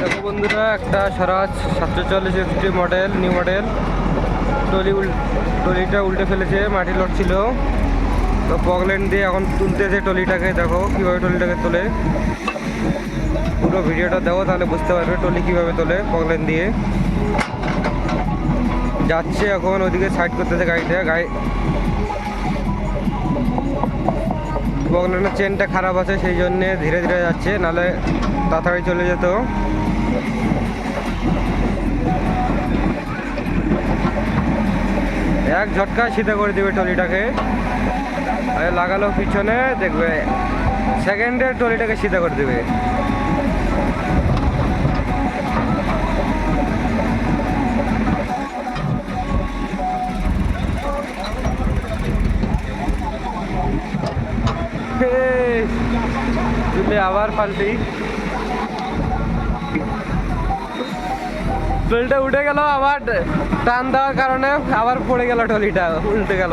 দেখো বন্ধুরা, একটা স্বরাজ সাতশো চল্লিশ XT model, new model. Trolley উল, টলিটা উল্টে ফেলেছে, মাটি লোড ছিল তো পগলেন দিয়ে এখন তুলতেছে টলিটাকে দেখো, কীভাবে টলিটাকে তোলে। পুরো ভিডিওটা দেখো তাহলে বুঝতে পারবে টলি কীভাবে তোলে পগলেন দিয়ে। যাচ্ছে এখন ওদিকে সাইড করতেছে গাড়িটা, গাড়ি পগলেনের চেনটা খারাপ আছে, সেই জন্যে ধীরে ধীরে যাচ্ছে, নালে তাড়াতাড়ি চলে যেত। এক ঝটকা সিধা করে দিবে টলিটাকে লাগালো পিছনে, দেখবে সেকেন্ডের টলিটাকে সিধা করে দেবে। তুলে আবার পাল্টি টলিটা উঠে গেল আবার টান দেওয়ার কারণে আবার পড়ে গেল টলিটা উল্টে গেল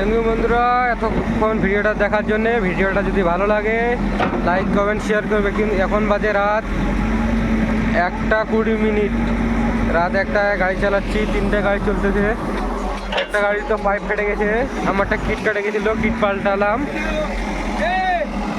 থ্যাংক ইউ বন্ধুরা, এতক্ষণ ভিডিওটা দেখার জন্য, ভিডিওটা যদি ভালো লাগে লাইক কমেন্ট শেয়ার করবে। কিন্তু এখন বাজে রাত একটা কুড়ি মিনিট। রাত একটা, গাড়ি চালাচ্ছি, তিনটে গাড়ি চলতেছে। একটা গাড়ি তো পাইপ ফেটে গেছে, আমারটা কিট কেটে গেছিল, কিট পাল্টালাম।